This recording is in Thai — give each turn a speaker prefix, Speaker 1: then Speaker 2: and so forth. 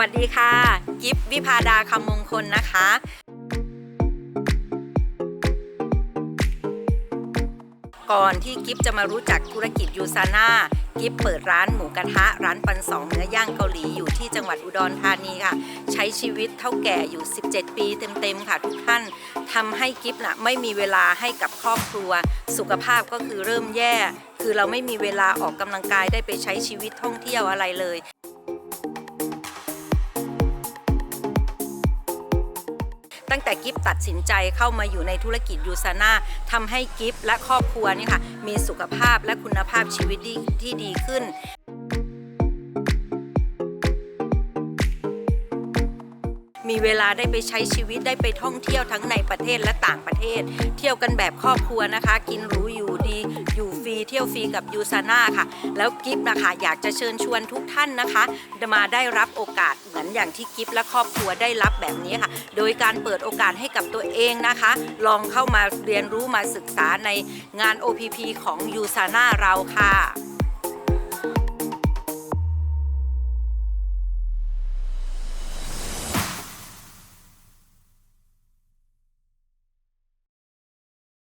Speaker 1: วัสดีค่ะ กิฟวิพาดาคำมงคลนะคะก่อนที่กิฟจะมารู้จักธุรกิจยูซาน่ากิฟเปิดร้านหมูกระทะ ร้านปันสองเนื้อย่างเกาหลีอยู่ที่จังหวัดอุดรธานีค่ะ ใช้ชีวิตเท่าแก่อยู่ 17 ปีเต็มๆค่ะทุกท่านทำให้กิฟน่ะไม่มีเวลาให้กับครอบครัว สุขภาพก็คือเริ่มแย่ คือเราไม่มีเวลาออกกำลังกายได้ไปใช้ชีวิตท่องเที่ยวอะไรเลย ตั้งแต่กิฟตัดสินใจเข้ามาอยู่ในธุรกิจยูซาน่าทำให้กิฟและครอบครัวนี่ค่ะมีสุขภาพและคุณภาพชีวิตที่ดีขึ้น มีเวลาได้ไปใช้ชีวิตได้ไปท่องเที่ยวทั้งในประเทศและต่างประเทศ เที่ยวกันแบบครอบครัวนะคะ กินหรูอยู่ดีอยู่ฟรีเที่ยวฟรีกับยูซาน่าค่ะ แล้วกิฟนะคะอยากจะเชิญชวนทุกท่านนะคะมาได้รับโอกาสเหมือนอย่างที่กิฟและครอบครัวได้รับแบบนี้ค่ะ โดยการเปิดโอกาสให้กับตัวเองนะคะ ลองเข้ามาเรียนรู้มาศึกษาในงาน OPP ของยูซาน่าเราค่ะ